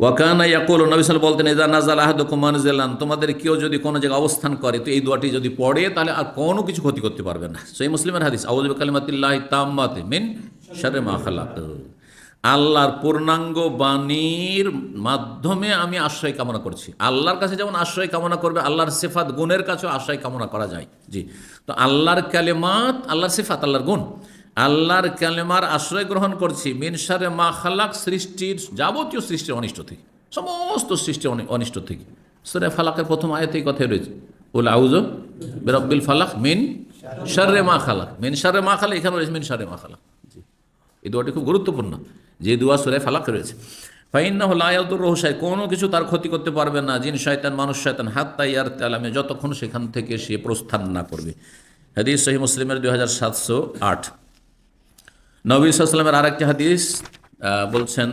ওয়াকানা ইয়াকুল নবিসাল বলতেন এজা নাজাল আহাদ কুমান তোমাদের কেউ যদি কোনো জায়গায় অবস্থান করে, তো এই দোয়াটি যদি পড়ে, তাহলে আর কোনো কিছু ক্ষতি করতে পারবে না। সেই মুসলিমের হাদিস আউজ কালিমাতিল্লাহ তাম্মাতে মিন শারে মা খালাক আল্লাহর পূর্ণাঙ্গ বাণীর মাধ্যমে আমি আশ্রয় কামনা করছি। আল্লাহর কাছে যেমন আশ্রয় কামনা করবে, আল্লাহর সেফাত, গুণের কাছেও আশ্রয় কামনা করা যায়। জি। তো আল্লাহর কালেমাত, আল্লাহর সেফাত, আল্লাহর গুণ। আল্লাহর ক্যালেমার আশ্রয় গ্রহণ করছি। মিনসারে মা খালাক সৃষ্টির যাবতীয় সৃষ্টির অনিষ্ট থেকে। সমস্ত সৃষ্টির অনি- অনিষ্ট থেকে। সুরে ফালাকের প্রথম আয়তেই কথাই রয়েছে। বলে আউজ বেরব্বিল ফালাক মিন সারে মা খালাক। মিন সারে মা খালাক এখানে রয়েছে মিন সারে মা খালাক। এই দোয়াটি খুব গুরুত্বপূর্ণ। যে দোয়া সুরে ফালাক রয়েছে। ফাইন্না হল আয়াতুর রহসায় কোনো কিছু তার ক্ষতি করতে পারবে না। জিন, শয়তান, মানুষ, শয়তান। হাত তাইয়ার তেলামে যতক্ষণ সেখান থেকে সে প্রস্থান না করবে। হাদিস সহি মুসলিমের দুই হাজার সাতশো আট। নবী সাল্লামের আরেকটি হাদিস আহ, বলছেন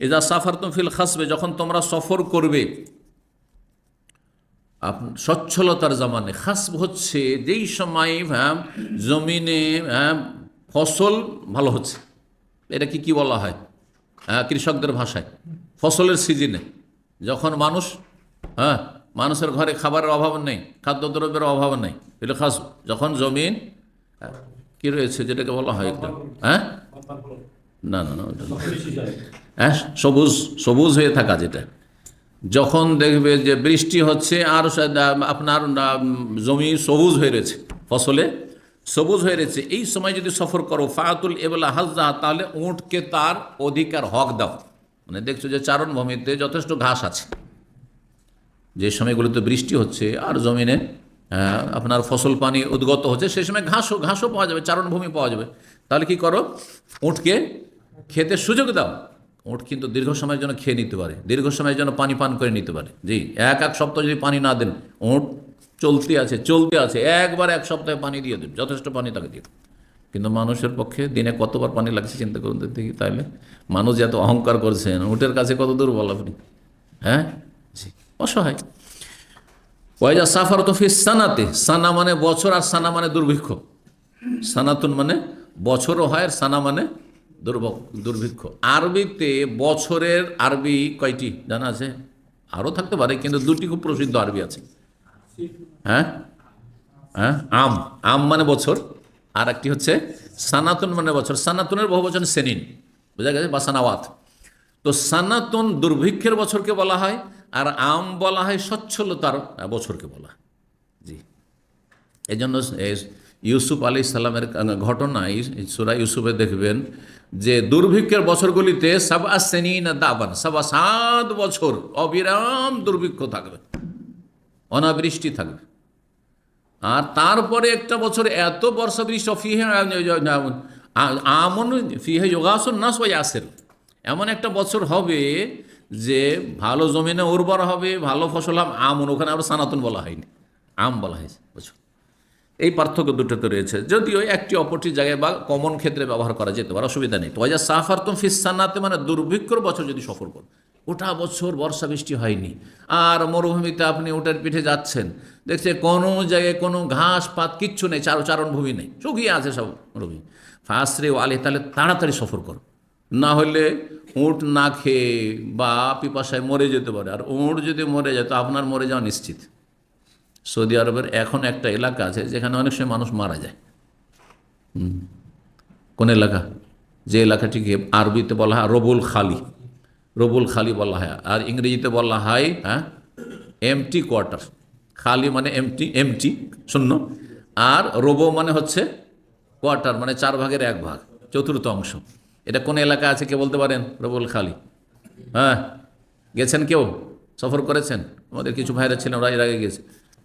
ইজা সাফার ফিল খাসবে যখন তোমরা সফর করবে সচ্ছলতার জামানে খাসব হচ্ছে যেই সময় হ্যাঁ, জমিনে হ্যাঁ, ফসল ভালো হচ্ছে। এটা কি কি বলা হয়? হ্যাঁ, কৃষকদের ভাষায় ফসলের সিজনে। যখন মানুষ হ্যাঁ মানুষের ঘরে খাবারের অভাব নেই খাদ্যদ্রব্যের অভাব নেই এটা খাস যখন জমিন কি রয়েছে যেটাকে বলা হয় একটা? হ্যাঁ? না না না ওটা হ্যাঁ সবুজ সবুজ হয়ে থাকা যেটা। যখন দেখবে যে বৃষ্টি হচ্ছে আর আপনার জমি সবুজ হয়ে রয়েছে ফসলে সবুজ হয়ে রয়েছে এই সময় যদি সফর করো ফায়াতুল এবলা হাজা তাহলে উঁটকে তার অধিকার হক দাও। মানে দেখছ যে চারণভূমিতে যথেষ্ট ঘাস আছে। যে সময়গুলোতে বৃষ্টি হচ্ছে আর জমিনে আপনার ফসল পানি উদ্গত হচ্ছে, সেই সময় ঘাসও ঘাসও পাওয়া যাবে, চারণভূমি পাওয়া যাবে। তাহলে কি করো? উঁটকে খেতে সুযোগ দাও। উঁট কিন্তু দীর্ঘ সময়ের জন্য খেয়ে নিতে পারে, দীর্ঘ সময়ের জন্য পানি পান করে নিতে পারে। জি, এক এক সপ্তাহ যদি পানি না দেন, উঁট চলতে আছে চলতে আছে, একবার এক সপ্তাহে পানি দিয়ে দেন, যথেষ্ট পানি তাকে দিয়ে কিন্তু মানুষের পক্ষে দিনে কতবার পানি লাগছে চিন্তা করুন দেখি তাহলে মানুষ এত অহংকার করছেন, উটের কাছে কত দূর বল আপনি হ্যাঁ? অসহায়। ওয়াইজা সাফার তো ফিস সানাতে, সানা মানে বছর আর সানা মানে দুর্ভিক্ষ। সানাতুন মানে বছরও হয় আর সানা মানে দুর্ভ- দুর্ভিক্ষ। আরবিতে বছরের আরবি কয়টি? জানা আছে? আরও থাকতে পারে, কিন্তু দুটি খুব প্রসিদ্ধ আরবি আছে। হ্যাঁ? হ্যাঁ? আম। আম মানে বছর আর একটি হচ্ছে সানাতুন মানে বছর। সানাতুনের বহু বচন সেনিন, বোঝা গেছে? বা সানাওয়াত। তো সানাতুন দুর্ভিক্ষের বছরকে বলা হয় আর আম বলা হয় সচ্ছলতার বছরকে বলা। জি। এই জন্য ইউসুফ আলী ইসলামের ঘটনায় সুরা ইউসুফে দেখবেন যে দুর্ভিক্ষের বছরগুলিতে সাবা সেনিন দাবান সাবা সাত বছর অবিরাম দুর্ভিক্ষ থাকবে, অনাবৃষ্টি থাকবে। আর তারপরে একটা বছর এত বর্ষা বৃষ্টি, ফিহে আমন ফিহে যোগাসন না সবাই আসের এমন একটা বছর হবে যে ভালো জমিনে উর্বর হবে, ভালো ফসল আমন ওখানে আবার সানাতন বলা হয়নি। আম বলা হয়েছে, বুঝছ? এই পার্থক্য দুটোতে রয়েছে। যদিও একটি অপরটি জায়গায় বা কমন ক্ষেত্রে ব্যবহার করা যেতে পারে, অসুবিধা নেই। তো ওয়াজা সাফার তুম ফিসানাতে মানে দুর্ভিক্ষর বছর যদি সফর করো ওটা বছর বর্ষা বৃষ্টি হয়নি। আর মরুভূমিতে আপনি ওটার পিঠে যাচ্ছেন, দেখছে কোনো জায়গায় কোনো ঘাস পাত কিচ্ছু নেই, চার চারণভূমি নেই, শুকিয়ে আছে সব মরুভূমি ফাঁসরে আলে তাহলে তাড়াতাড়ি সফর করো। না হলে উঁট না খেয়ে বা পিপাসায় মরে যেতে পারে। আর উঁট যদি মরে যায়, তো আপনার মরে যাওয়া নিশ্চিত। সৌদি আরবের এখন একটা এলাকা আছে, যেখানে অনেক সময় মানুষ মারা যায়। কোন এলাকা? যে এলাকাটিকে আরবিতে বলা হয় রবুল খালি। রবুল খালি বলা হয়। আর ইংরেজিতে বলা হয় হ্যাঁ এমটি কোয়ার্টার খালি মানে এমটি এমটি শূন্য। আর রোবো মানে হচ্ছে কোয়ার্টার মানে চার ভাগের এক ভাগ, চতুর্থ অংশ। এটা কোন এলাকা আছে কে বলতে পারেন? রবুল খালি। হ্যাঁ গেছেন কেউ? সফর করেছেন? আমাদের কিছু ভাইরা ছিলেন, ওরা এর আগে গেছে।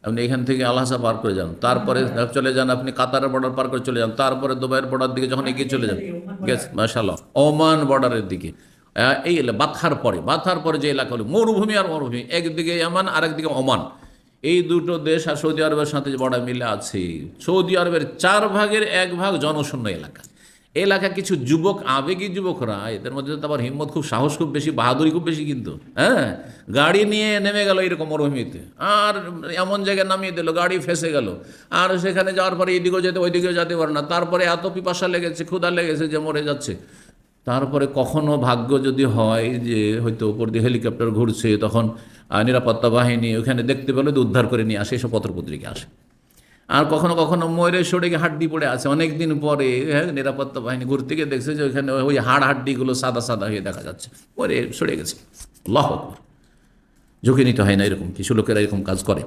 আপনি এখান থেকে আলহাসা পার করে যান। তারপরে চলে যান, আপনি কাতারের বর্ডার পার করে চলে যান। তারপরে দুবাইয়ের বর্ডার দিকে যখন এগিয়ে চলে যান, গেছে মাশাল্লাহ ওমান বর্ডারের দিকে। এই বাথার পরে বাথার পরে যে এলাকা হলো, মরুভূমি আর মরুভূমি। একদিকে ইয়ামান আর একদিকে ওমান। এই দুটো দেশ আর সৌদি আরবের সাথে বর্ডার মিলে আছে, সৌদি আরবের চার ভাগের এক ভাগ জনশূন্য এলাকা। এলাকা কিছু যুবক, আবেগী যুবকরা, এদের মধ্যে তো আবার হিম্মত খুব, সাহস খুব বেশি, বাহাদুরি খুব বেশি কিন্তু হ্যাঁ? গাড়ি নিয়ে নেমে গেল এরকম মরুভূমিতে। আর এমন জায়গায় নামিয়ে দিল, গাড়ি ফেসে গেল। আর সেখানে যাওয়ার পরে এদিকেও যেতে, ওইদিকেও যেতে পারে না। তারপরে এত পিপাসা লেগেছে, ক্ষুধা লেগেছে যে মরে যাচ্ছে। তারপরে কখনো ভাগ্য যদি হয় যে হয়তো উপর দিয়ে হেলিকপ্টার ঘুরছে, তখন নিরাপত্তা বাহিনী ওখানে দেখতে পেলে উদ্ধার করে নিয়ে আসে, এসব পত্রপত্রিকা আসে। আর কখনো কখনো ময়ূরের সরে গিয়ে হাড্ডি পড়ে আছে। অনেকদিন পরে হ্যাঁ, নিরাপত্তা বাহিনী ঘুরতে গিয়ে দেখছে যে ওইখানে ওই হাড় হাড্ডিগুলো সাদা সাদা হয়ে দেখা যাচ্ছে। পরে সরে গেছে লহ ঝুঁকি নিতে হয় না এরকম কিছু। লোকেরা এরকম কাজ করে।